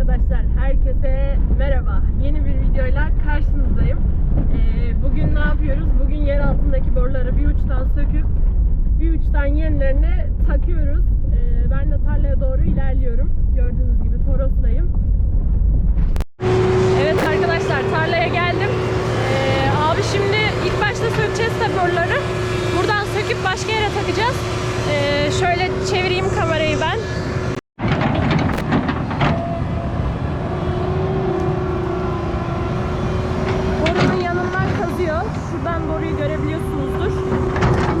arkadaşlar, herkese merhaba. Yeni bir videoyla karşınızdayım. Ee, bugün ne yapıyoruz? Bugün yer altındaki boruları bir uçtan söküp bir uçtan yenilerini takıyoruz. Ee, ben de tarlaya doğru ilerliyorum. Gördüğünüz gibi Toros'tayım. Evet arkadaşlar, tarlaya geldim. Ee, abi şimdi ilk başta sökeceğiz tabii boruları. Buradan söküp başka yere takacağız. Ee, şöyle çevireyim kamerayı ben. Borunun yanından kazıyor. Şuradan boruyu görebiliyorsunuzdur.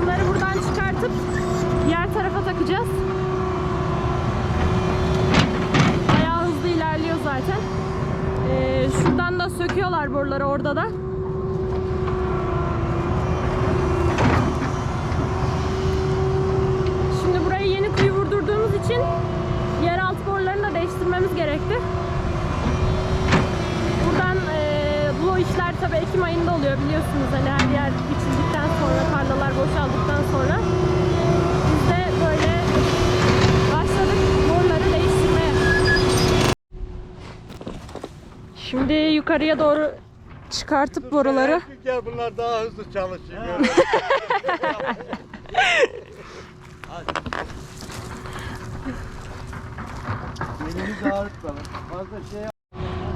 Bunları buradan çıkartıp diğer tarafa takacağız. Bayağı hızlı ilerliyor zaten. Ee, şuradan da söküyorlar boruları orada da. Şimdi burayı yeni kuyu vurdurduğumuz için yeraltı borularını da değiştirmemiz gerekti. Buradan eee, bu tabii Ekim ayında oluyor biliyorsunuz hani her yer biçildikten sonra tarlalar boşaldıktan sonra biz de böyle başladık boruları değiştirmeye. Şimdi yukarıya doğru çıkartıp boruları Gel bunlar daha hızlı çalışıyor. Elimizi ağrıtmayalım. Fazla şey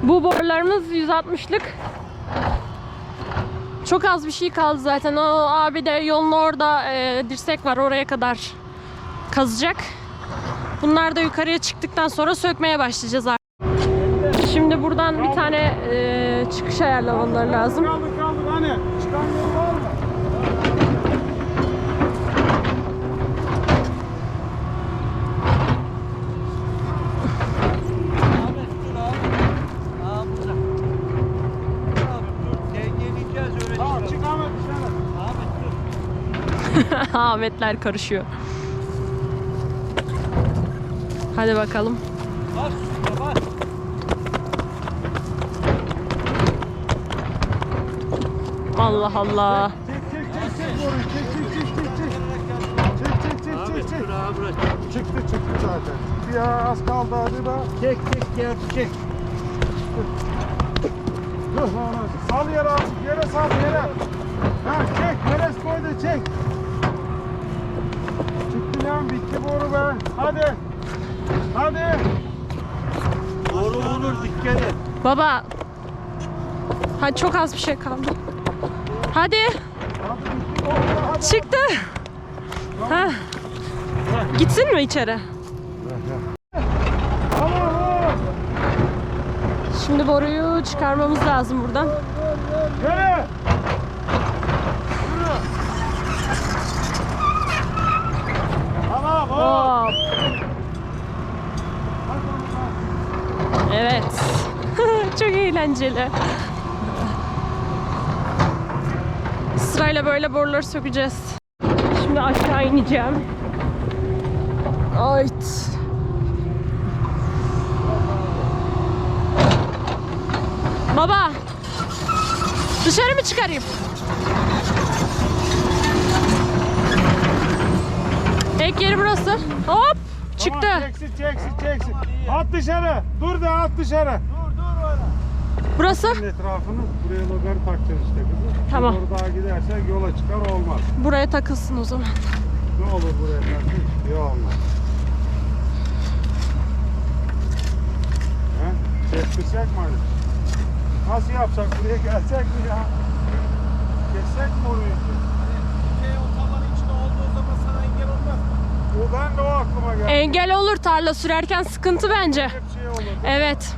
Bu borularımız 160'lık. Çok az bir şey kaldı zaten. O abi de yolun orada e, dirsek var oraya kadar kazacak. Bunlar da yukarıya çıktıktan sonra sökmeye başlayacağız artık. Şimdi buradan bir tane e, çıkış ayarlamaları lazım. Kaldık kaldık hani. Çıkan yol var mı? Ahmet dur abi. Aa burada. Abi dur. Dengeleyeceğiz öyle. Tamam çık Ahmet dışarı. Ahmet dur. Ahmetler karışıyor. Hadi bakalım. Bas bas. Allah Allah. Çıktı çıktı zaten. Bir az kaldı hadi da. Çek çek gel çek. Sal yere abi yere sal yere. Ha çek Meres koy da çek. Boru be. Hadi. Hadi. Boru olur dikkat et. Baba. Hadi çok az bir şey kaldı. Hadi. Çıktı. Ha. Gitsin mi içeri? Şimdi boruyu çıkarmamız lazım buradan. Yere. Tamam hop. Hop. Evet. Çok eğlenceli. Sırayla böyle boruları sökeceğiz. Şimdi aşağı ineceğim. Ayt. Baba. Dışarı mı çıkarayım? Tek yeri burası. Hop. Çıktı. Tamam, çeksin çeksin çeksin. At dışarı. Dur da at dışarı. Burası. Etrafını buraya logar takacağız işte kızım. Tamam. Doğru daha gidersek yola çıkar olmaz. Buraya takılsın o zaman. Ne olur buraya takın? Yok olmaz. He? Kestirecek mi Ali? Nasıl yapacak? Buraya gelecek mi ya? Kessek mi orayı? Şey o tavanın içinde olduğu zaman sana engel olmaz. O ben de o aklıma geldi. Engel olur tarla sürerken sıkıntı bence. Hep şey olur. Evet.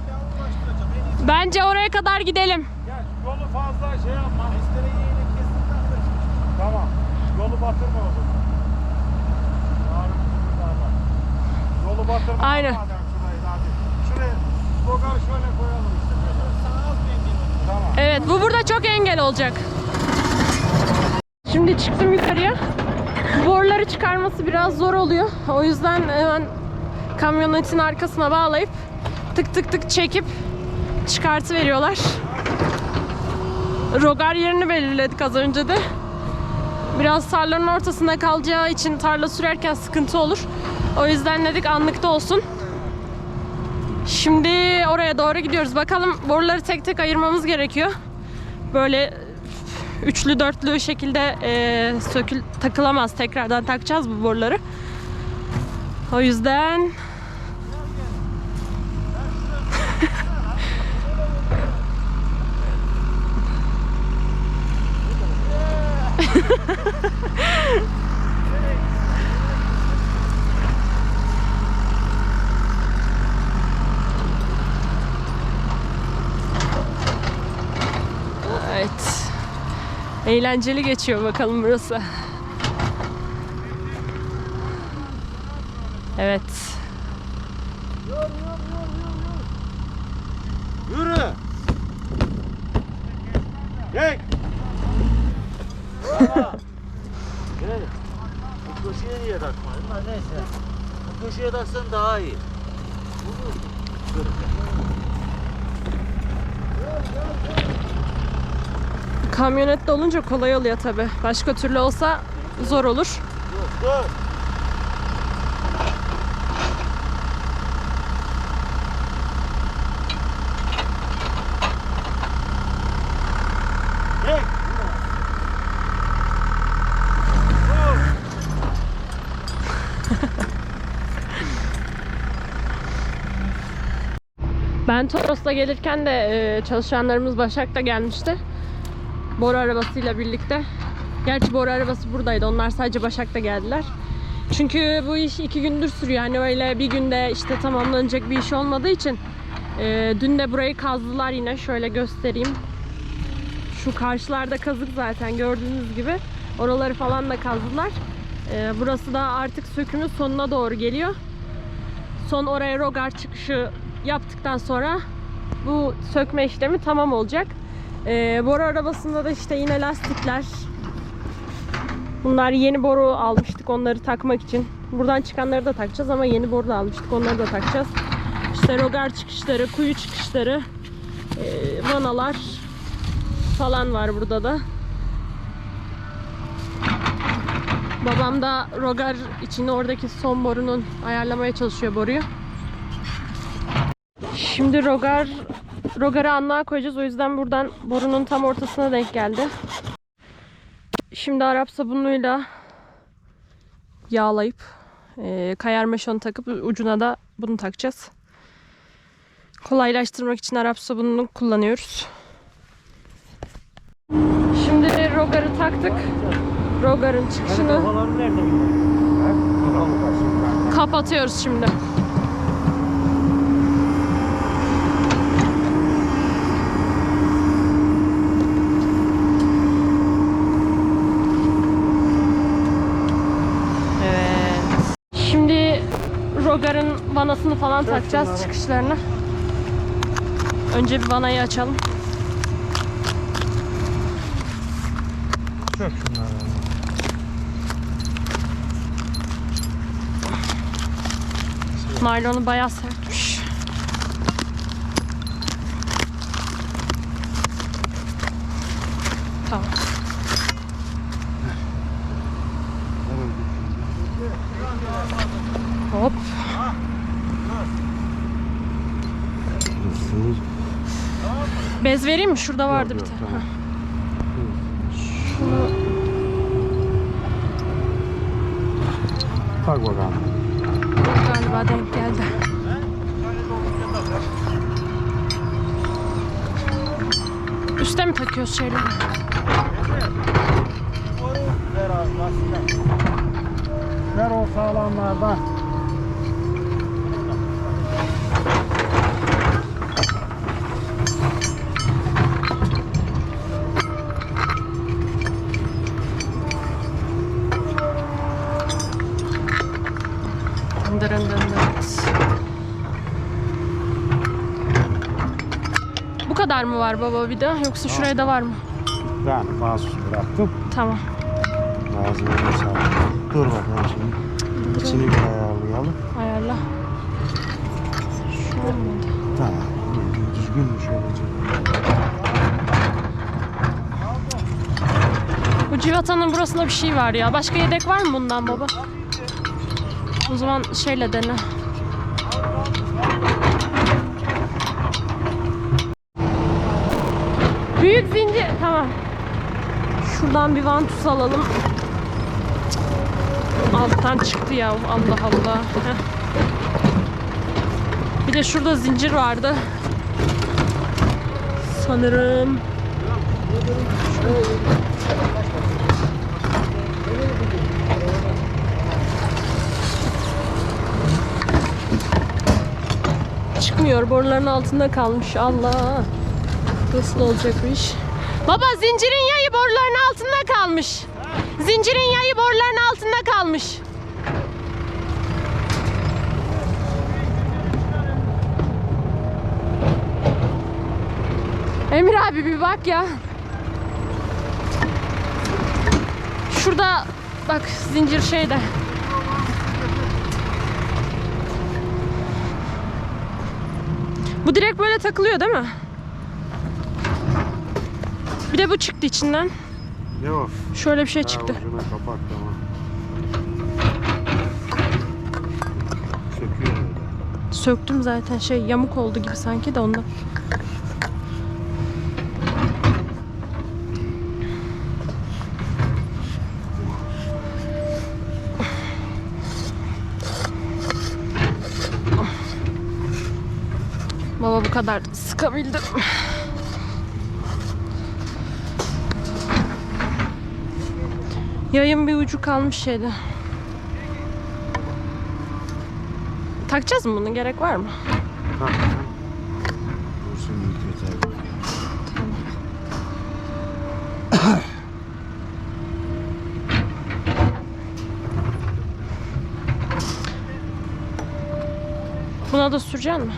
Bence oraya kadar gidelim. Gel yolu fazla şey yapma. testereyi yine kestin de Tamam. Yolu batırma o zaman. Yarın bir daha bak. Yolu batırma. Aynen. Madem şurayı da hadi. Şuraya şöyle koyalım işte. Tamam. Evet bu burada çok engel olacak. Şimdi çıktım yukarıya. Bu Boruları çıkarması biraz zor oluyor. O yüzden hemen kamyonetin arkasına bağlayıp tık tık tık çekip çıkartı veriyorlar. Rogar yerini belirledik az önce de. Biraz tarlanın ortasında kalacağı için tarla sürerken sıkıntı olur. O yüzden dedik anlıkta olsun. Şimdi oraya doğru gidiyoruz. Bakalım boruları tek tek ayırmamız gerekiyor. Böyle üçlü dörtlü şekilde e, sökül takılamaz. Tekrardan takacağız bu boruları. O yüzden evet. Eğlenceli geçiyor bakalım burası. Evet. Yürü. Gel. Tamam. Gel. Bu takmadın? Ha, neyse. Bu köşeye taksan daha iyi. Dur. Kamyonette olunca kolay oluyor tabi. Başka türlü olsa zor olur. Dur. Dur. Gel. Dur. Ben Toros'ta gelirken de e, çalışanlarımız Başak'ta gelmişti. Boru arabasıyla birlikte. Gerçi boru arabası buradaydı. Onlar sadece Başak'ta geldiler. Çünkü bu iş iki gündür sürüyor. Yani öyle bir günde işte tamamlanacak bir iş olmadığı için. e, dün de burayı kazdılar yine. Şöyle göstereyim. Şu karşılarda kazık zaten gördüğünüz gibi. Oraları falan da kazdılar. E, burası da artık sökümün sonuna doğru geliyor. Son oraya rogar çıkışı yaptıktan sonra bu sökme işlemi tamam olacak. Ee, boru arabasında da işte yine lastikler. Bunlar yeni boru almıştık onları takmak için. Buradan çıkanları da takacağız ama yeni boru da almıştık onları da takacağız. İşte rogar çıkışları, kuyu çıkışları, e, vanalar falan var burada da. Babam da rogar için oradaki son borunun ayarlamaya çalışıyor boruyu. Şimdi rogar rogarı anlığa koyacağız. O yüzden buradan borunun tam ortasına denk geldi. Şimdi Arap sabunuyla yağlayıp e, kayar meşonu takıp ucuna da bunu takacağız. Kolaylaştırmak için Arap sabununu kullanıyoruz. Şimdi rogarı taktık. Rogarın çıkışını kapatıyoruz şimdi. Evet. Şimdi Rogar'ın falan takacağız çıkışlarını. Önce bir vanayı açalım. Çök şunları. Naylonu bayağı sertmiş. Tamam. Hop. Bez vereyim mi? Şurada vardı bir tane. tamam. Şunu Tak bakalım. galiba denk geldi. Üste mi takıyoruz şeyleri? Ver o sağlamlardan. Kadar mı var baba bir de yoksa şuraya da var mı? Ben bazı bıraktım. Tamam. Sağladım. Dur bakalım şimdi. İçini bir ayarlayalım. Ayarla. Şu olmadı. Tamam. Düzgün mü şöylece? Bu civatanın burasında bir şey var ya. Başka yedek var mı bundan baba? O zaman şeyle dene. Tamam. Şuradan bir vantus alalım. Alttan çıktı ya. Allah Allah. Bir de şurada zincir vardı. Sanırım. Çıkmıyor. Boruların altında kalmış. Allah. Nasıl olacak bu iş? Baba zincirin yayı boruların altında kalmış. Zincirin yayı boruların altında kalmış. Emir abi bir bak ya. Şurada bak zincir şeyde. Bu direkt böyle takılıyor değil mi? Bir de bu çıktı içinden. Yok. Şöyle bir şey çıktı. Ha, ucuna kapak tamam. Söküyor öyle. Söktüm zaten şey yamuk oldu gibi sanki de ondan. Baba bu kadar sıkabildim. Yayın bir ucu kalmış şeyde. Takacağız mı bunu? Gerek var mı? Ha. Yeter. Buna da süreceksin mi?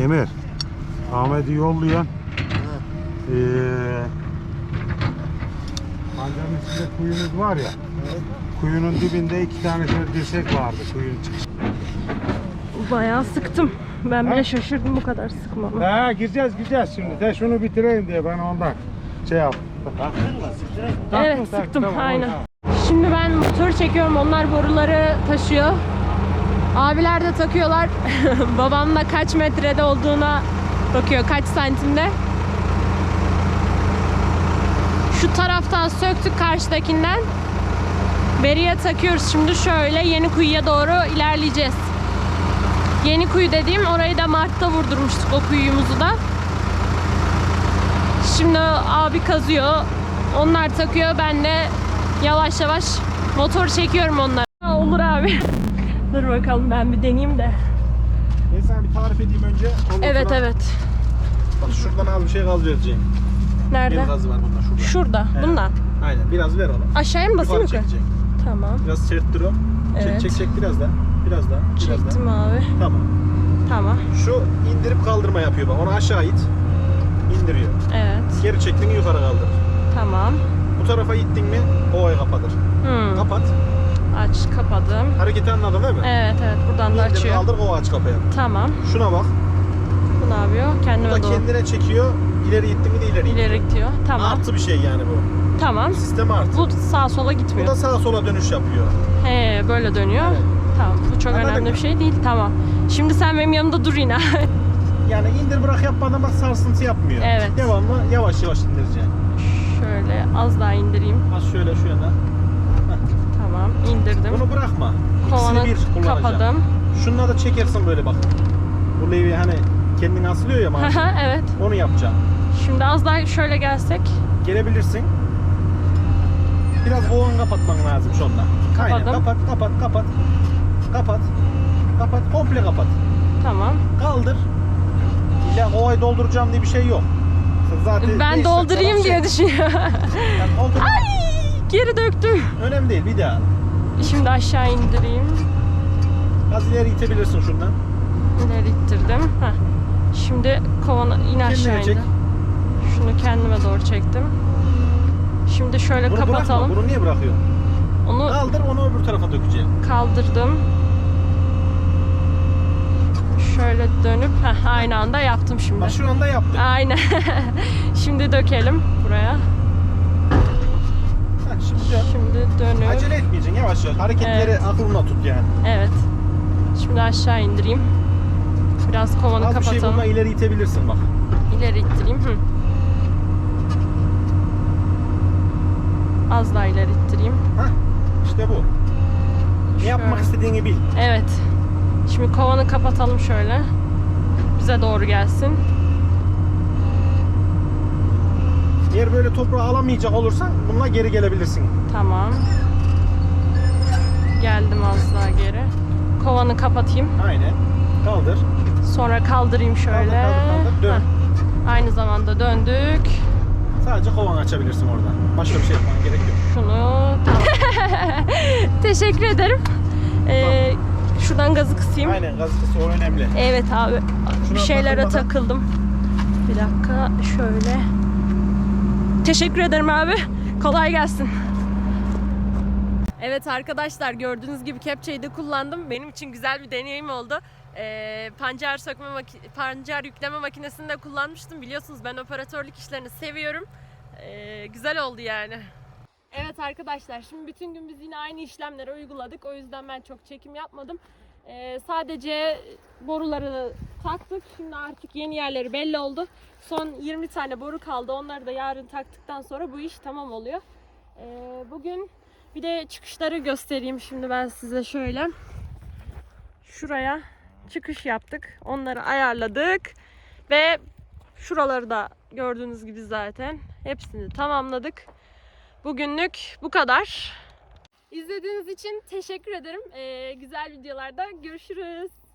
Emir. Ahmet'i yollayan eee Pancarın içinde kuyumuz var ya. Kuyunun dibinde iki tane şöyle dirsek vardı kuyunun çıkışı. Bayağı sıktım. Ben bile Ha? şaşırdım bu kadar sıkmama. Ha gireceğiz gireceğiz şimdi. De şunu bitireyim diye ben ondan şey yaptım. Evet Taktın, sıktım tamam, aynen. tamam. Şimdi ben motor çekiyorum onlar boruları taşıyor. Abiler de takıyorlar. Babam da kaç metrede olduğuna bakıyor kaç santimde. Şu taraftan söktük karşıdakinden. Beriye takıyoruz şimdi şöyle yeni kuyuya doğru ilerleyeceğiz. Yeni kuyu dediğim orayı da Mart'ta vurdurmuştuk o kuyumuzu da. Şimdi abi kazıyor. Onlar takıyor. Ben de yavaş yavaş motor çekiyorum onları. Ha, Olur abi. Dur bakalım ben bir deneyeyim de. Ben sana bir tarif edeyim önce. Ondan Evet sonra- evet. Bak şuradan az bir şey gaz vereceğim. Nerede? Bir gazı var bunda şurada. Şurada. Evet. Bundan. Aynen biraz ver onu. Aşağıya mı basayım Yukarı yukarı? çekecek. Tamam. Biraz serttir o. Evet. Çek çek çek biraz daha. Biraz daha. Biraz Çektim daha. abi. Tamam. Tamam. Şu indirip kaldırma yapıyor bak. Onu aşağı it. indiriyor. Evet. Geri çektin mi yukarı kaldır. Tamam. Bu tarafa ittin mi ovayı kapatır. Hmm. Kapat. Aç kapadım. Hareketi anladın değil mi? Evet evet buradan da İndir açıyor. kaldır ova aç kapıyı. Tamam. Şuna bak. Bu ne yapıyor? Bu da Kendime doğru. kendine çekiyor. İleri ittin mi de ileri itiyor. İleri gidiyor. Tamam. Artı bir şey yani bu. Tamam. Sistem artı. Bu sağa sola Bu gitmiyor. da sağa sola dönüş yapıyor. He böyle dönüyor. Evet. Tamam. Bu çok Anladın önemli bir şey değil. Tamam. Şimdi sen benim yanımda dur yine. Yani indir bırak yapmadan bak sarsıntı yapmıyor. Evet. Devamlı yavaş yavaş indireceksin. Şöyle az daha indireyim. Az şöyle şu yana. İndirdim. Bunu bırakma. Kovanı bir kapadım. Şununla da çekersin böyle bak. Bu levye hani kendini asılıyor ya maaşı. Evet. Onu yapacaksın. Şimdi az daha şöyle gelsek. Gelebilirsin. Biraz kovan kapatman lazım şunla. Aynen Kapadım. kapat kapat kapat. Kapat. Kapat komple kapat. Tamam. Kaldır. İlla kovayı dolduracağım diye bir şey yok. Zaten Ben doldurayım şey- diye düşünüyorum. Yani. Ay! Geri döktüm. Önemli değil bir daha. Şimdi aşağı indireyim. Az ileri itebilirsin şundan. İleri ittirdim. Heh. Şimdi kovanı yine aşağı çek. indir. Şunu kendime doğru çektim. Şimdi şöyle Bunu kapatalım. bırakma. Bunu niye bırakıyorsun? Onu Kaldır onu öbür tarafa dökeceğim. kaldırdım. Şöyle şöyle dönüp heh, aynı anda yaptım şimdi. Bak şu anda yaptık. Aynen. şimdi dökelim buraya. Heh, şimdi dön. Şimdi dönüp. Acele etmeyeceksin yavaş yavaş. Hareketleri Evet. aklında tut yani. Evet. Şimdi aşağı indireyim. Biraz kovanı Az bir şey kapatalım. bununla ileri itebilirsin bak. İleri ittireyim. Hı. Az daha ileri ittireyim. Hah işte bu. Ne yapmak istediğini bil. Evet. Şimdi kovanı kapatalım şöyle. Bize doğru gelsin. Eğer böyle toprağı alamayacak olursan bununla geri gelebilirsin. Tamam. Geldim az daha geri. Kovanı kapatayım. Aynen. Kaldır. Sonra kaldırayım şöyle. Kaldır, kaldır, kaldır. Dön. Heh. Aynı zamanda döndük. Sadece kovanı açabilirsin orada. Başka bir şey yapman gerek yok. Şunu tamam. Teşekkür ederim. Ee, şuradan gazı kısayım. Aynen gazetesi o önemli. Evet abi. Bir Şuna şeylere bakın bakalım. takıldım. Bir dakika şöyle. Teşekkür ederim abi. Kolay gelsin. Evet arkadaşlar gördüğünüz gibi kepçeyi de kullandım. Benim için güzel bir deneyim oldu. Ee, pancar sökme pancar yükleme makinesini de kullanmıştım. Biliyorsunuz ben operatörlük işlerini seviyorum. Ee, güzel oldu yani. Evet arkadaşlar şimdi bütün gün biz yine aynı işlemleri uyguladık. O yüzden ben çok çekim yapmadım. Ee, sadece boruları taktık. Şimdi artık yeni yerleri belli oldu. Son 20 tane boru kaldı. Onları da yarın taktıktan sonra bu iş tamam oluyor. Ee, bugün bir de çıkışları göstereyim şimdi ben size şöyle. Şuraya çıkış yaptık. Onları ayarladık. Ve şuraları da gördüğünüz gibi zaten hepsini tamamladık. Bugünlük bu kadar. İzlediğiniz için teşekkür ederim. Ee, güzel videolarda görüşürüz.